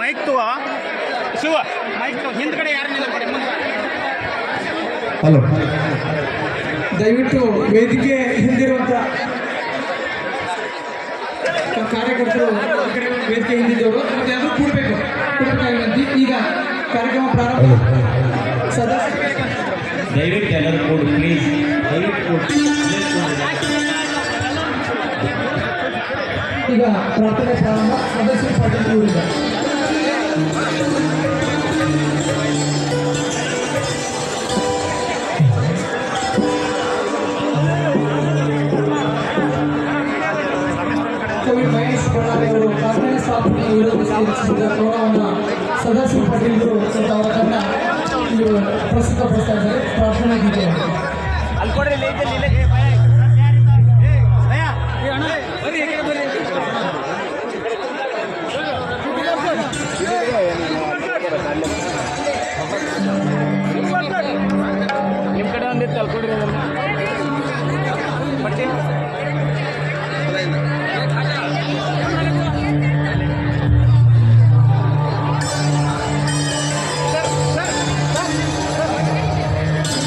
Mic ತುವ Shiva mike ಹಿಂದ್ಗಡೆ ಯಾರು ಹಲೋ. ದಯವಿಟ್ಟು ವೇದಿಕೆ ಹಿಂದಿರುವಂತ ಕಾರ್ಯಕರ್ತರು ವೇದಿಕೆ ಹಿಂದಿದ್ದವರು ಮತ್ತೆ ಎಲ್ಲರೂ ಕೂಡಬೇಕು. ಕೂಡಬೇಕಾಗಿ ಈಗ ಕಾರ್ಯಕ್ರಮ ಪ್ರಾರಂಭ. ಸದಸ್ಯ ದಯವಿಟ್ಟು ಎಲ್ಲರೂ ಕೊಡು ಪ್ಲೀಸ್ ದಯವಿಟ್ಟು ಈಗ ಪ್ರಾರ್ಥನೆ ಪ್ರಾರಂಭ. ಸದಸ್ಯ ಪಾಟೀಲ್ ಸದಸ್ಯ ಪಟೇಲರು ಅವರನ್ನು ಪ್ರಸ್ತುತಪಡಿಸ್ತಾ ಇದ್ದಾರೆ ಪ್ರಾರ್ಥನೆ ಆಗಿದೆ